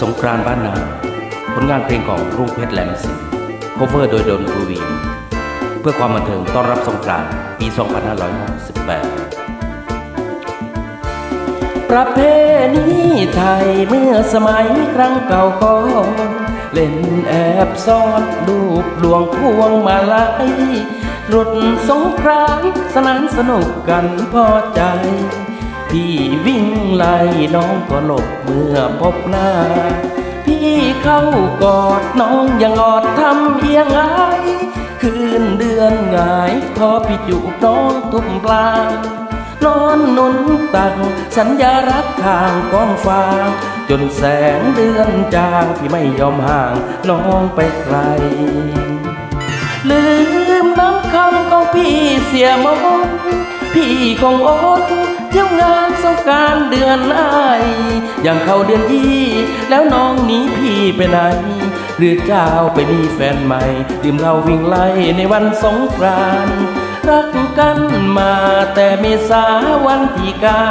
สงกรานบ้านนาผลงานเพลงของรุ่งเพชรแหลมสิงโคเวอร์โดยโดนกูวี เพื่อความบันเทิงต้อนรับสงกรานปี 2568 ประเพณีไทยเมื่อสมัยครั้งเก่าก่อนเล่นแอบซ่อนรูปหลวงพวงมาลัยรถสงครานสนานสนุกกันพอใจ พี่วิ่งไล่น้องก็หลบเมื่อพบหน้า พี่เข้ากอดน้องยังอดทำเอียงไอคืนเดือนหงายขอพี่จูบน้องทุกปลางนอนนุนตักสัญญารักทางกองฟาง จนแสงเดือนจางพี่ไม่ยอมห่างน้องไปไกล ลืมน้ำคำของพี่เสียมนพี่คงอด เที่ยวงานสงการเดือนอ้ายอย่างเข้าเดือนยี่แล้วน้องหนีพี่ไปไหน หรือเจ้าไปมีแฟนใหม่ ดื่มเหล้าวิ่งไล่ในวันสงกรานต์รักกันมาแต่เมษาวันที่เก้า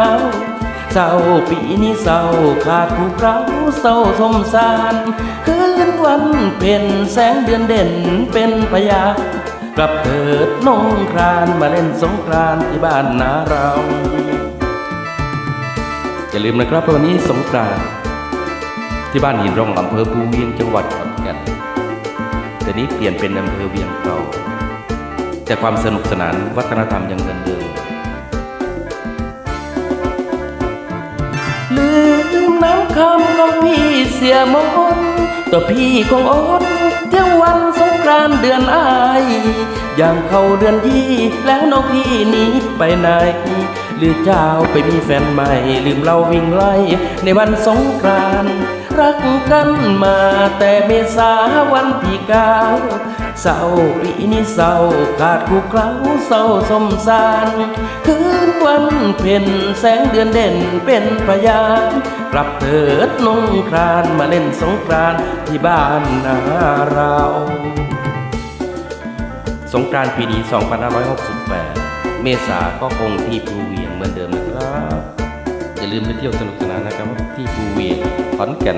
เศร้าปีนี้เศร้าขาดผู้เราเศร้าสมสารคืนวันเป็นแสงเดือนเด่นเป็นพยากลับเถิดนงครานมาเล่นสงกรานที่บ้านนาเรา อย่าลืมนะครับวันนี้สงกรานต์ที่บ้านหินร่องอำเภอภูเวียงจังหวัดขอนแก่นแต่นี้เปลี่ยนเป็นอำเภอเวียงเก่าแต่ความสนุกสนานวัฒนธรรมยังเหมือนเดิมลืมน้ำคำของพี่เสียมนตัวพี่คงอดเที่ยววันสงกรานต์เดือนอาย อย่างเข้าเดือนยี่แล้วน้องพี่หนีไปไหน หรือเจ้าไปมีแฟนใหม่ ลืมเราวิ่งไล่ ในวันสงกรานต์รักกันมาแต่เมษาวันที่เก้าเศร้าปีนี้เศร้าขาดคู่เคล้าเศร้าสมสารคืนวันเพ็ญแสงเดือนเด่นเป็นพยานกลับเถิดนงครานมาเล่นสงกรานต์ที่บ้านนาเรา สงกรานต์ปีนี้ 2568 เมษาก็คงที่ภูเวียงเหมือนเดิมนะครับ อย่าลืมไปเที่ยวสนุกสนานนะครับที่ภูเวียงขอนแก่น